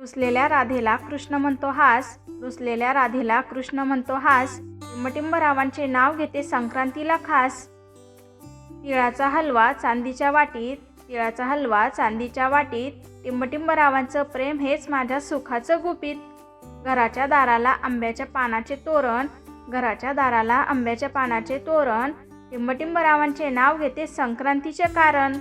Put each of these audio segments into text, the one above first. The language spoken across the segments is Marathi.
रुसलेल्या राधेला कृष्ण म्हणतो हास रुसलेल्या राधेला कृष्ण म्हणतो हास. टिंबटिंबरावांचे नाव घेते संक्रांतीला खास. तिळाचा हलवा चांदीच्या वाटीत तिळाचा हलवा चांदीच्या वाटीत. टिंबटिंबरावांचं प्रेम हेच माझ्या सुखाचं गुपित. घराच्या दाराला आंब्याच्या पानाचे तोरण घराच्या दाराला आंब्याच्या पानाचे तोरण. टिंबटिंबरावांचे नाव घेते संक्रांतीचे कारण.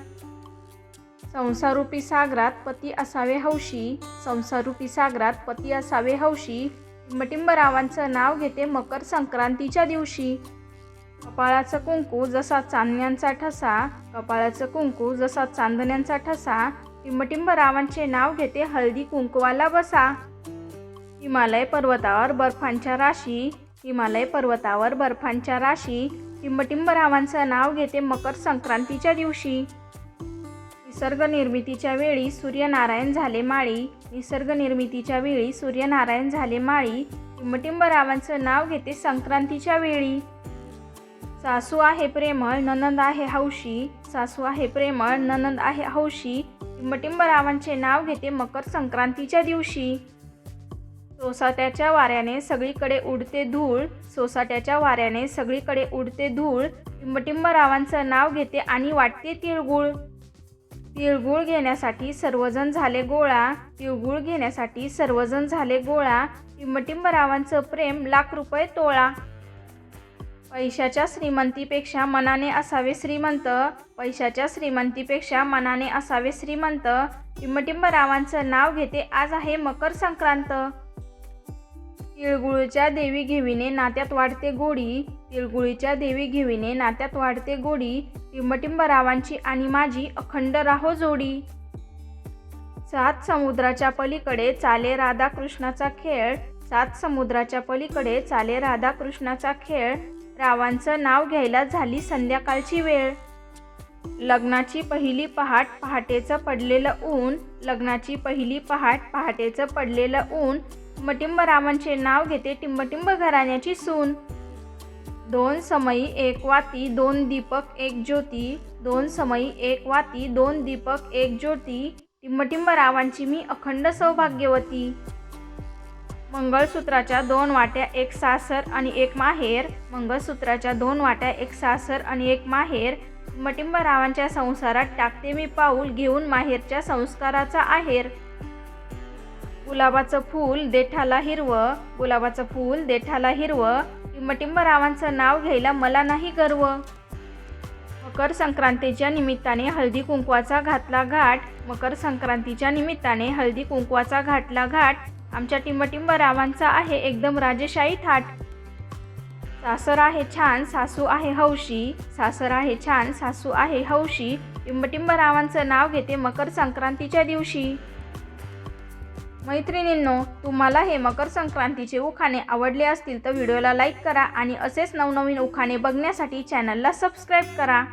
संसारूपी सागरात पती असावे हौशी संसारूपी सागरात पती असावे हौशी. टिंबटिंबरावांचं नाव घेते मकर संक्रांतीच्या दिवशी. कपाळाचं कुंकू जसा चांदण्यांचा ठसा कपाळाचं कुंकू जसा चांदण्यांचा ठसा. टिंबटिंबरावांचे नाव घेते हळदी कुंकवाला बसा. हिमालय पर्वतावर बर्फांच्या राशी हिमालय पर्वतावर बर्फांच्या राशी. टिंबटिंबरावांचं नाव घेते मकर संक्रांतीच्या दिवशी. निसर्ग निर्मितीच्या वेळी सूर्यनारायण झाले माळी. निसर्ग निर्मितीच्या वेळी सूर्यनारायण झाले माळी. टिंबटिंबरावांचं नाव घेते संक्रांतीच्या वेळी. सासू आहे प्रेमळ ननंद आहे हौशी. सासू आहे प्रेमळ ननंद आहे हौशी. टिंबटिंबरावांचे नाव घेते मकर संक्रांतीच्या दिवशी. सोसाट्याच्या वाऱ्याने सगळीकडे उडते धूळ. सोसाट्याच्या वाऱ्याने सगळीकडे उडते धूळ. टिंबटिंबरावांचं नाव घेते आणि वाटते तिळगुळ. तिळगुळ घेण्यासाठी सर्वजण झाले गोळा. तिळगुळ घेण्यासाठी सर्वजण झाले गोळा. टिंबटिंबरावांचं प्रेम लाख रुपये तोळा. पैशाच्या श्रीमंतीपेक्षा मनाने असावे श्रीमंत. पैशाच्या श्रीमंतीपेक्षा मनाने असावे श्रीमंत. टिंबटिंबरावांचं नाव घेते आज आहे मकर संक्रांत. तिळगुळच्या देवी घेविने नात्यात वाढते गोडी तिळगुळीच्या देवी घेविने नात्यात वाढते गोडी टिंबटिंबरावांची आणि माझी अखंड राहो जोडी. सात समुद्राच्या पलीकडे चाले राधा कृष्णाचा खेळ सात समुद्राच्या पलीकडे चाले राधा कृष्णाचा खेळ रावांचं नाव घ्यायला झाली संध्याकाळची वेळ. लग्नाची पहिली पहाट पहाटेचं पडलेलं ऊन लग्नाची पहिली पहाट पहाटेचं पडलेलं ऊन टिंबटिंबरावांचे नाव घेते टिंबटिंब घराण्याची सून. दोन समयी एक वाती दोन दीपक एक ज्योती. दोन समयी एक वाती दोन दीपक एक ज्योती. टिंबटिंबरावांची मी अखंड सौभाग्यवती. मंगळसूत्राच्या दोन वाट्या एक सासर आणि एक माहेर. मंगळसूत्राच्या दोन वाट्या एक सासर आणि एक माहेर. मटिंबरावांच्या संसारात टाकते मी पाऊल घेऊन माहेरच्या संस्काराचा आहेर. गुलाबाचं फूल देठाला हिरवं. गुलाबाचं फूल देठाला हिरवं. टिंबटिंबरावांचं नाव घ्यायला मला नाही गर्व. मकर संक्रांतीच्या निमित्ताने हळदी कुंकवाचा घातला घाट. मकर संक्रांतीच्या निमित्ताने हळदी कुंकवाचा घातला घाट. आमच्या टिंबटिंबरावांचा आहे एकदम राजेशाही थाट. सासर आहे छान सासू आहे हौशी. सासर आहे छान सासू आहे हौशी. टिंबटिंबरावांचं नाव घेते मकर संक्रांतीच्या दिवशी. मैत्रिणींनो तुम्हाला हे मकर संक्रांतीचे उखाणे आवडले असतील तर व्हिडिओला लाईक करा आणि असेच नवनवीन उखाणे बघण्यासाठी चॅनलला सबस्क्राईब करा.